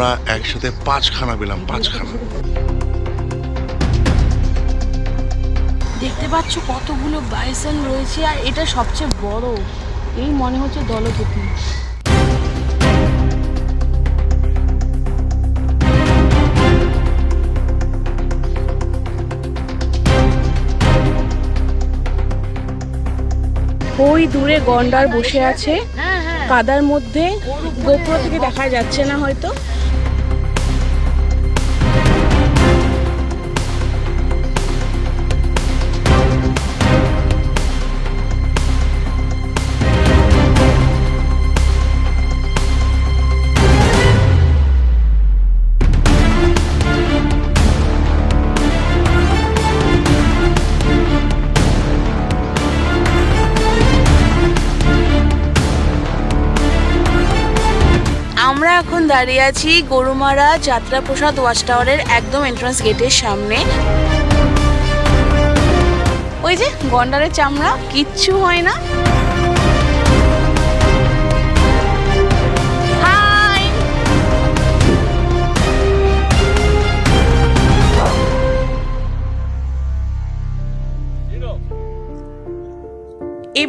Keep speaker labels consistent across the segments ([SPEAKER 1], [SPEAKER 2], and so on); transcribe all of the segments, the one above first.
[SPEAKER 1] আমরা একসাথে পাঁচখানা পেলাম পাঁচখানা।
[SPEAKER 2] দেখতে পাচ্ছ কতগুলো বাইসন রয়েছে আর এটা সবচেয়ে বড়। এই মনে হচ্ছে দলপতি ওই দূরে গন্ডার বসে আছে। কাদার মধ্যে গোপ্র থেকে দেখা যাচ্ছে না হয়তো। দাঁড়িয়ে আছি গরুমারা যাত্রাপ্রসাদ ওয়াচ টাওয়ারের একদম এন্ট্রান্স গেটের সামনে। ওই যে গন্ডারের চামড়া, কিচ্ছু হয় না।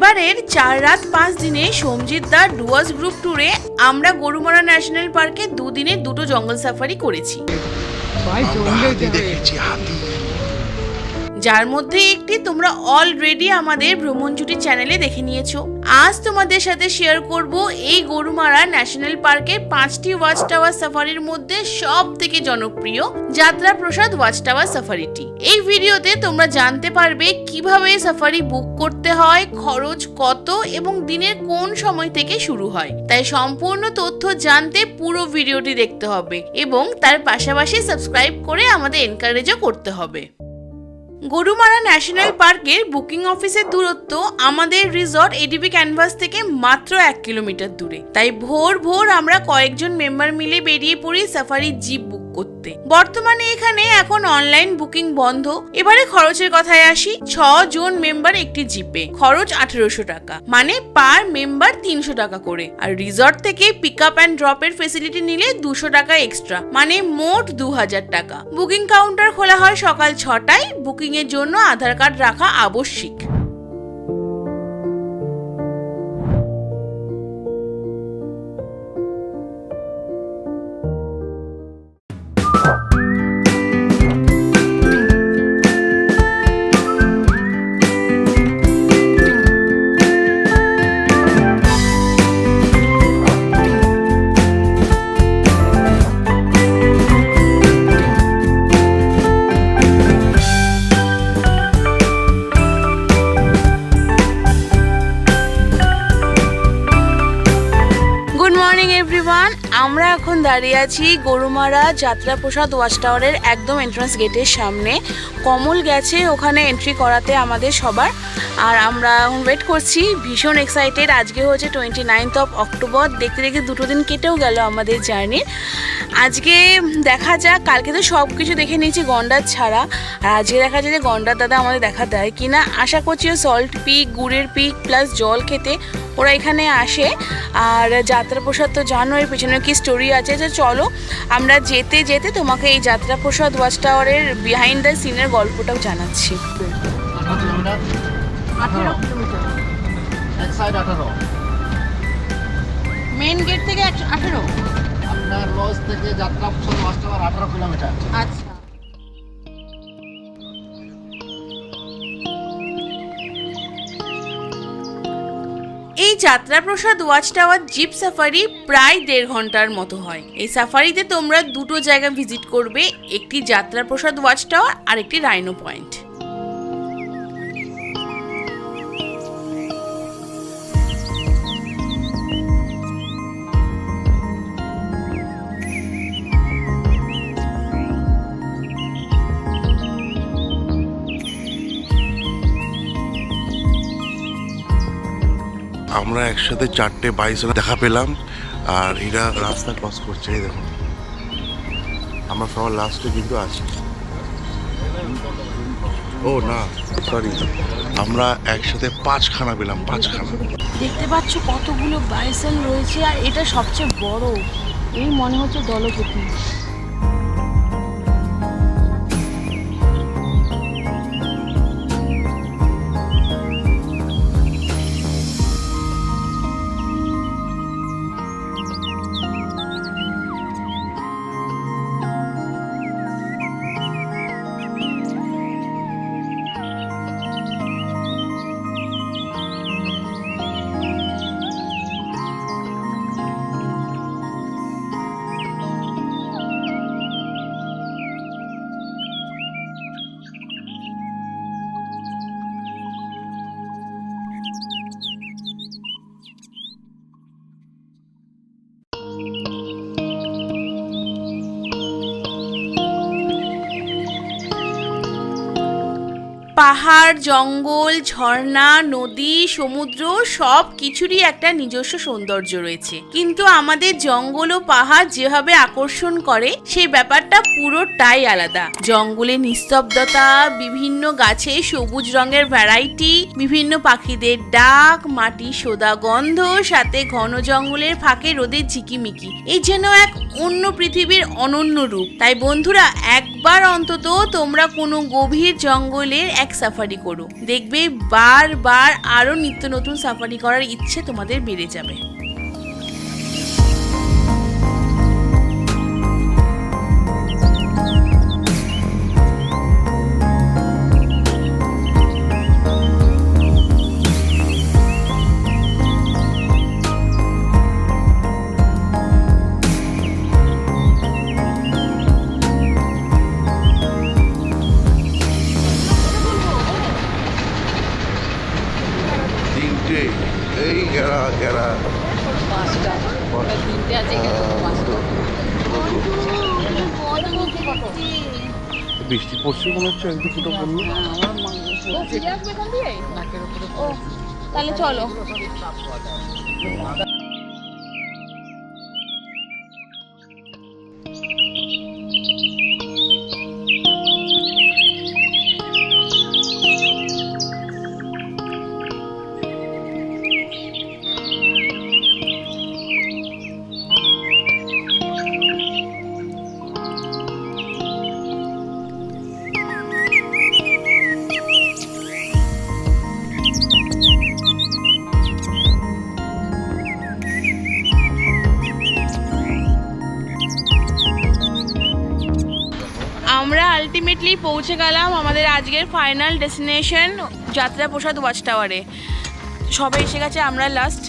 [SPEAKER 2] এবারের চার রাত পাঁচ দিনে সঞ্জিত দা ডুয়ার্স গ্রুপ ট্যুরে আমরা গরুমারা ন্যাশনাল পার্কে দুদিনে দুটো জঙ্গল সাফারি করেছি।
[SPEAKER 1] দেখেছি হাতি।
[SPEAKER 2] যার মধ্যে একটি তোমরা অলরেডি আমাদের ভ্রমণ জুটি চ্যানেলে দেখে নিয়েছো। আজ তোমাদের সাথে শেয়ার করব এই গরুমারা ন্যাশনাল পার্কের পাঁচটি ওয়াচ টাওয়ার সাফারির মধ্যে সব থেকে জনপ্রিয় যাত্রা প্রসাদ ওয়াচ টাওয়ার সাফারিটি এই ভিডিওতে তোমরা জানতে পারবে কীভাবে সাফারি বুক করতে হয়, খরচ কত এবং দিনের কোন সময় থেকে শুরু হয়। তাই সম্পূর্ণ তথ্য জানতে পুরো ভিডিওটি দেখতে হবে এবং তার পাশাপাশি সাবস্ক্রাইব করে আমাদের এনকারেজও করতে হবে। গরুমারা ন্যাশনাল পার্কের বুকিং অফিসের দূরত্ব আমাদের রিসর্ট এডিবি ক্যানভাস থেকে মাত্র এক কিলোমিটার দূরে। তাই ভোর ভোর আমরা কয়েকজন মেম্বার মিলে বেরিয়ে পড়ি সাফারি জিপ। বুক করতে। বর্তমানে এখানে এখন অনলাইন বুকিং বন্ধ। এবারে খরচের কথায় আসি, ছ জন মেম্বার একটি জিপে খরচ আঠেরোশো টাকা। মানে পার মেম্বার তিনশো টাকা করে। আর রিসর্ট থেকে পিক আপ অ্যান্ড ড্রপের ফেসিলিটি নিলে দুশো টাকা এক্সট্রা মানে মোট দু হাজার টাকা। বুকিং কাউন্টার খোলা হয় সকাল ছটায়। বুকিং এর জন্য আধার কার্ড রাখা আবশ্যিক। আমরা এখন দাঁড়িয়ে আছি গরুমারা যাত্রাপ্রসাদ ওয়াচ টাওয়ারের একদম এন্ট্রান্স গেটের সামনে। কমল গেছে ওখানে এন্ট্রি করাতে আমাদের সবার। আর আমরা এখন ওয়েট করছি, ভীষণ এক্সাইটেড আজকে হচ্ছে টোয়েন্টি নাইনথ অফ অক্টোবর দেখতে দেখতে দুটো দিন কেটেও গেল আমাদের জার্নির আজকে দেখা যাক, কালকে তো সব কিছু দেখে নিয়েছি গন্ডার ছাড়া। আর আজকে দেখা যায় যে গন্ডার দাদা আমাদের দেখা দেয় কিনা। আশা করছি সল্ট পিক গুড়ের পিক প্লাস জল খেতে ওরা এখানে আসে আর যাত্রাপ্রসাদ তো জানো এর পেছনে কি স্টোরি আছে যে চলো আমরা যেতে যেতে তোমাকে এই যাত্রাপ্রসাদ ওয়াচ টাওয়ারের বিহাইন্ড দ্য সিনের গল্পটাও জানাচ্ছি। মেন গেট থেকে আঠেরো?
[SPEAKER 3] আপনার লজ থেকে যাত্রা টাওয়ার আঠারো কিলোমিটার
[SPEAKER 2] আচ্ছা। Jatraprasad watch tower jeep safari প্রায় দেড় ঘণ্টার মতো হয়। এই সাফারিতে তোমরা দুটো জায়গা ভিজিট করবে, একটি যাত্রাপ্রসাদ ওয়াচ টাওয়ার আর একটি রাইনো পয়েন্ট।
[SPEAKER 1] আমরা একসাথে চারটে বাইশ দেখা পেলাম, আর এরা রাস্তা ক্রস করছে, এই দেখুন আমরা সবার লাস্টে কিন্তু আছি। ও, না সরি আমরা একসাথে পাঁচখানা পেলাম, পাঁচখানা।
[SPEAKER 2] দেখতে পাচ্ছ কতগুলো বাইসন রয়েছে, আর এটা সবচেয়ে বড়। এই মনে হচ্ছে দলপতি। পাহাড়, জঙ্গল, ঝর্ণা, নদী, সমুদ্র সব কিছুরই একটা নিজস্ব সৌন্দর্য রয়েছে। কিন্তু আমাদের জঙ্গল ও পাহাড় যেভাবে আকর্ষণ করে, সেই ব্যাপারটা পুরোটাই আলাদা। জঙ্গলে নিস্তব্ধতা, বিভিন্ন গাছে সবুজ রঙের ভ্যারাইটি, বিভিন্ন পাখিদের ডাক মাটি সোদা গন্ধ, সাথে ঘন জঙ্গলের ফাঁকে রোদের ঝিকিমিকি। এই যেন এক অন্য পৃথিবীর অনন্য রূপ। তাই বন্ধুরা, একবার অন্তত তোমরা কোনো গভীর জঙ্গলের এক সাফারি করো। দেখবে বারবার আরও নিত্য নতুন সাফারি করার ইচ্ছে তোমাদের বেড়ে যাবে।
[SPEAKER 4] পাঁচটা
[SPEAKER 1] বৃষ্টি পড়ছে মনে হচ্ছে একদিন দুটো পড়ল
[SPEAKER 2] তাহলে চলো। আলটিমেটলি পৌঁছে গেলাম আমাদের আজকের ফাইনাল ডেস্টিনেশন যাত্রা প্রসাদ ওয়াচ টাওয়ারে সবাই এসে গেছে আমরা লাস্ট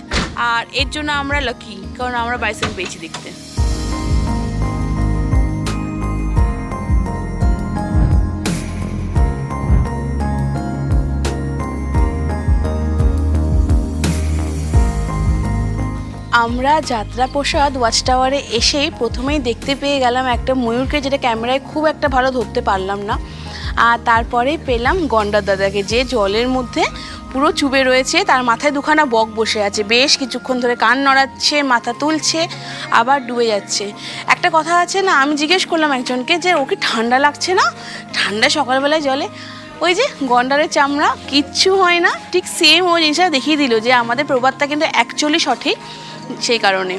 [SPEAKER 2] আর এর জন্য আমরা লাকি কারণ আমরা বাইসাইকেল পেয়েছি দেখতে। আমরা যাত্রাপ্রসাদ ওয়াচ টাওয়ারে এসেই প্রথমেই দেখতে পেয়ে গেলাম একটা ময়ূরকে যেটা ক্যামেরায় খুব একটা ভালো ধরতে পারলাম না। আর তারপরে পেলাম গন্ডার দাদাকে যে জলের মধ্যে পুরো চুবে রয়েছে, তার মাথায় দুখানা বক বসে আছে। বেশ কিছুক্ষণ ধরে কান নড়াচ্ছে, মাথা তুলছে, আবার ডুবে যাচ্ছে। একটা কথা আছে না, আমি জিজ্ঞেস করলাম একজনকে যে, ওকে ঠান্ডা লাগছে না? ঠান্ডা সকালবেলায় জলে? ওই যে গন্ডারের চামড়া, কিচ্ছু হয় না। ঠিক সেম ও জিনিসটা দেখিয়ে দিল যে, আমাদের প্রবাদটা কিন্তু অ্যাকচুয়ালি সঠিক। সেই কারণে।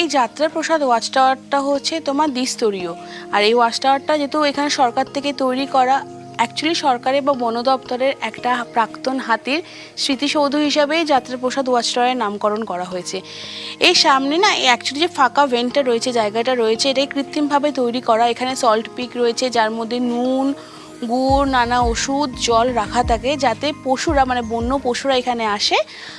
[SPEAKER 2] এই যাত্রা প্রসাদ ওয়াচ টাওয়ারটা হচ্ছে তোমার দ্বিস্তরীয়। আর এই ওয়াচ টাওয়ারটা যেহেতু এখানে সরকার থেকে তৈরি করা অ্যাকচুয়ালি সরকারের বা বন দপ্তরের একটা প্রাক্তন হাতির স্মৃতিসৌধ হিসাবে যাত্রাপ্রসাদ ওয়াচ টাওয়ারের নামকরণ করা হয়েছে। এই সামনে না অ্যাকচুয়ালি যে ফাঁকা ভেন্টটা রয়েছে, জায়গাটা রয়েছে, এটাই কৃত্রিমভাবে তৈরি করা। এখানে সল্ট পিক রয়েছে, যার মধ্যে নুন গুড়, নানা ওষুধ, জল রাখা থাকে যাতে পশুরা মানে বন্য পশুরা এখানে আসে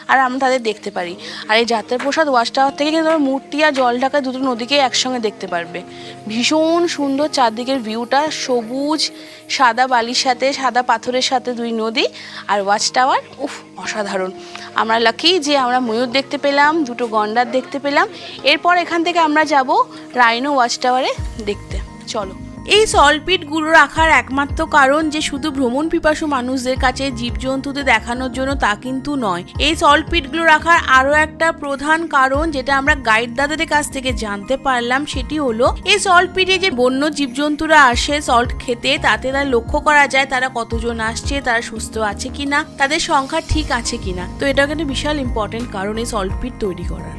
[SPEAKER 2] আর আমরা তাদের দেখতে পারি। আর এই যাত্রার প্রসাদ ওয়াচ টাওয়ার থেকে কিন্তু তোমরা মূর্তি আর জল ঢাকা দুটো নদীকে একসঙ্গে দেখতে পারবে। ভীষণ সুন্দর চারদিকের ভিউটা, সবুজ, সাদা বালির সাথে, সাদা পাথরের সাথে দুই নদী আর ওয়াচ টাওয়ার, উফ, অসাধারণ। আমরা লাকি যে আমরা ময়ূর দেখতে পেলাম, দুটো গন্ডার দেখতে পেলাম। এরপর এখান থেকে আমরা যাব রাইনো ওয়াচ টাওয়ারে দেখতে। চলো। এই সলপিটগুলো রাখার একমাত্র কারণ যে শুধু ভ্রমণ পিপাসু মানুষদের কাছে জীবজন্তুদের দেখানোর জন্য তা কিন্তু নয়। এই সল্টপিটগুলো রাখার আরও একটা প্রধান কারণ যেটা আমরা গাইড দাদাদের কাছ থেকে জানতে পারলাম সেটি হলো, এই সল্টপিটে যে বন্য জীবজন্তুরা আসে সল্ট খেতে, তাতে তারা লক্ষ্য করা যায় তারা কতজন আসছে, তারা সুস্থ আছে কিনা, তাদের সংখ্যা ঠিক আছে কিনা। তো এটা কিন্তু বিশাল ইম্পর্টেন্ট কারণ এই সল্টপিট তৈরি করার।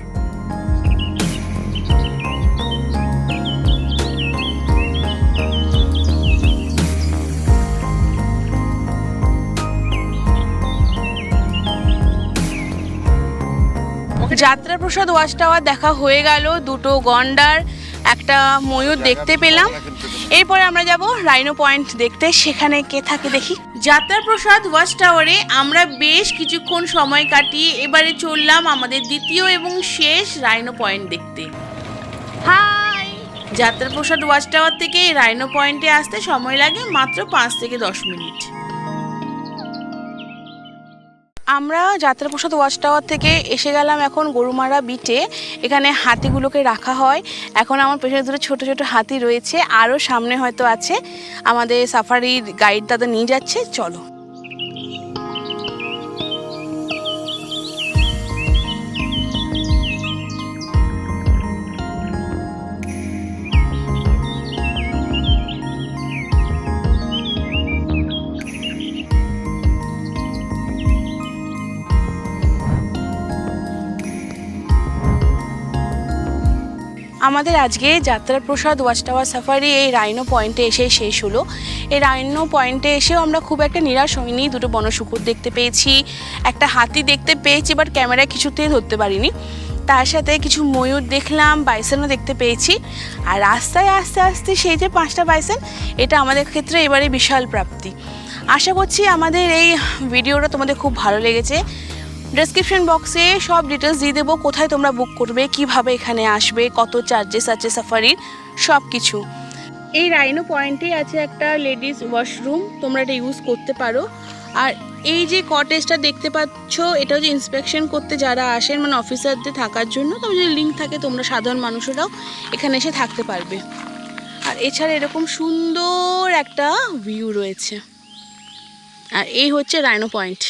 [SPEAKER 2] যাত্রাপ্রসাদ ওয়াচ টাওয়ার দেখা হয়ে গেল, দুটো গন্ডার, একটা ময়ূর দেখতে পেলাম। এরপরে আমরা যাব রাইনো পয়েন্ট দেখতে, সেখানে কে থাকে দেখি। যাত্রাপ্রসাদ ওয়াচ টাওয়ারে আমরা বেশ কিছুক্ষণ সময় কাটিয়ে এবারে চললাম আমাদের দ্বিতীয় এবং শেষ রাইনো পয়েন্ট দেখতে। হাই! যাত্রাপ্রসাদ ওয়াচ টাওয়ার থেকে রাইনো পয়েন্টে আসতে সময় লাগে মাত্র পাঁচ থেকে দশ মিনিট। আমরা যাত্রাপ্রসাদ ওয়াচ টাওয়ার থেকে এসে গেলাম এখন গরুমারা বিটে এখানে হাতিগুলোকে রাখা হয়। এখন আমার পেছনে দুটো ছোট ছোট হাতি রয়েছে আরও সামনে হয়তো আছে। আমাদের সাফারির গাইড দাদা নিয়ে যাচ্ছে, চলো। আমাদের আজকে যাত্রার প্রসাদ ওয়াচ টাওয়ার সাফারি এই রাইনো পয়েন্টে এসে শেষ হলো। এই রাইনো পয়েন্টে এসেও আমরা খুব একটা নিরাশ হইনি। দুটো বনশুকুর দেখতে পেয়েছি, একটা হাতি দেখতে পেয়েছি বাট ক্যামেরায় কিছুতেই ধরতে পারিনি। তার সাথে কিছু ময়ূর দেখলাম বাইসনও দেখতে পেয়েছি। আর রাস্তায় আস্তে আস্তে সেই যে পাঁচটা বাইসন এটা আমাদের ক্ষেত্রে এবারে বিশাল প্রাপ্তি। আশা করছি আমাদের এই ভিডিওটা তোমাদের খুব ভালো লেগেছে। ডেসক্রিপশন বক্সে সব ডিটেলস দিয়ে দেবো, কোথায় তোমরা বুক করবে, কীভাবে এখানে আসবে, কত চার্জেস আছে সাফারির সব কিছু এই রাইনো পয়েন্টেই আছে একটা লেডিস ওয়াশরুম তোমরা এটা ইউজ করতে পারো। আর এই যে কটেজটা দেখতে পাচ্ছ এটা হচ্ছে ইন্সপেকশন করতে যারা আসেন মানে অফিসারদের থাকার জন্য, তবে যদি লিঙ্ক থাকে, তোমরা সাধারণ মানুষেরাও এখানে এসে থাকতে পারবে। আর এছাড়া এরকম সুন্দর একটা ভিউ রয়েছে। আর এই হচ্ছে রাইনো পয়েন্ট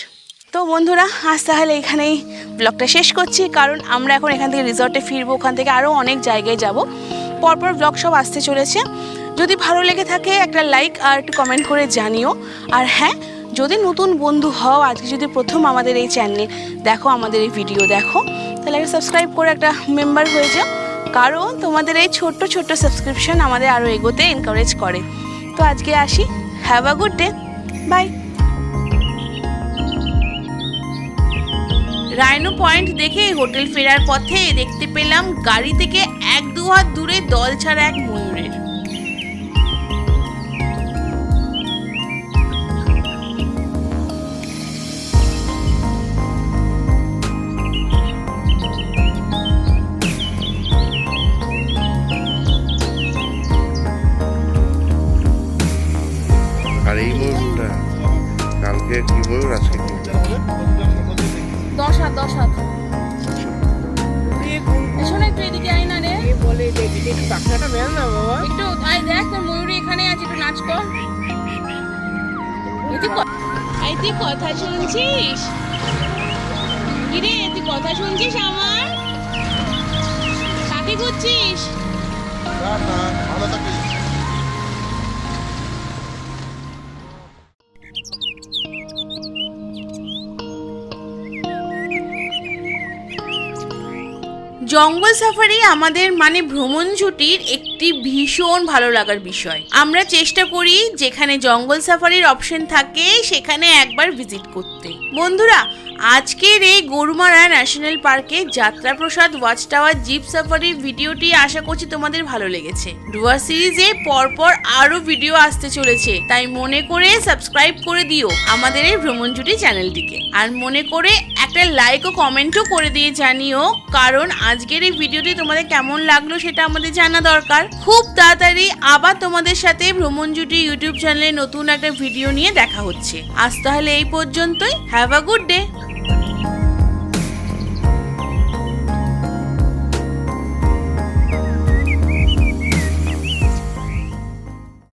[SPEAKER 2] তো বন্ধুরা, আজ তাহলে এখানেই ব্লগটা শেষ করছি, কারণ আমরা এখন এখান থেকে রিসর্টে ফিরবো, ওখান থেকে আরও অনেক জায়গায় যাব। পরপর ব্লগ সব আসতে চলেছে। যদি ভালো লেগে থাকে, একটা লাইক আর একটু কমেন্ট করে জানিও। আর হ্যাঁ যদি নতুন বন্ধু হও, আজকে যদি প্রথম আমাদের এই চ্যানেল দেখো আমাদের এই ভিডিও দেখো, তাহলে একটা সাবস্ক্রাইব করে একটা মেম্বার হয়ে যাও। কারণ তোমাদের এই ছোট্ট ছোট্ট সাবস্ক্রিপশন আমাদের আরও এগোতে এনকারেজ করে। তো আজকে আসি। Have a good day bye rhino point দেখে হোটেল ফেরার পথে দেখতে পেলাম গাড়ি থেকে এক দু হাত দূরে দল ছাড়া এক ময়ূরের।
[SPEAKER 1] আর এই ময়ূরটা, কালকে কি ময়ূর আজকে কি
[SPEAKER 2] দশ হাত দশ হাত। একটু এদিকে আয় রে। একটু আয় দেখ, তোর ময়ূরী এখানে একটু নাচ কর। এই তুই কথা শুনছিস? কিরে, তুই কথা শুনছিস আমার? কাকে করছিস জঙ্গল সাফারি আমাদের মানে ভ্রমণ ছুটির একটি ভীষণ ভালো লাগার বিষয়। আমরা চেষ্টা করি যেখানে জঙ্গল সাফারির অপশন থাকে, সেখানে একবার ভিজিট করতে। বন্ধুরা আজকের এই গরুমারা ন্যাশনাল পার্কে যাত্রাপ্রসাদ ওয়াচ টাওয়ার জিপ সাফারির ভিডিওটি আশা করছি তোমাদের ভালো লেগেছে। ডুয়ার সিরিজে পরপর আরও ভিডিও আসতে চলেছে, তাই মনে করে সাবস্ক্রাইব করে দিও আমাদের এই ভ্রমণ জুটি চ্যানেলটিকে। আর মনে করে একটা লাইক ও কমেন্টও করে দিয়ে জানিও, কারণ আজকের এই ভিডিওটি তোমাদের কেমন লাগল সেটা আমাদের জানা দরকার। খুব তাড়াতাড়ি আবার তোমাদের সাথে ভ্রমণ জুটি ইউটিউব চ্যানেলে নতুন একটা ভিডিও নিয়ে দেখা হচ্ছে। আজ তাহলে এই পর্যন্তই হ্যাভ আ গুড ডে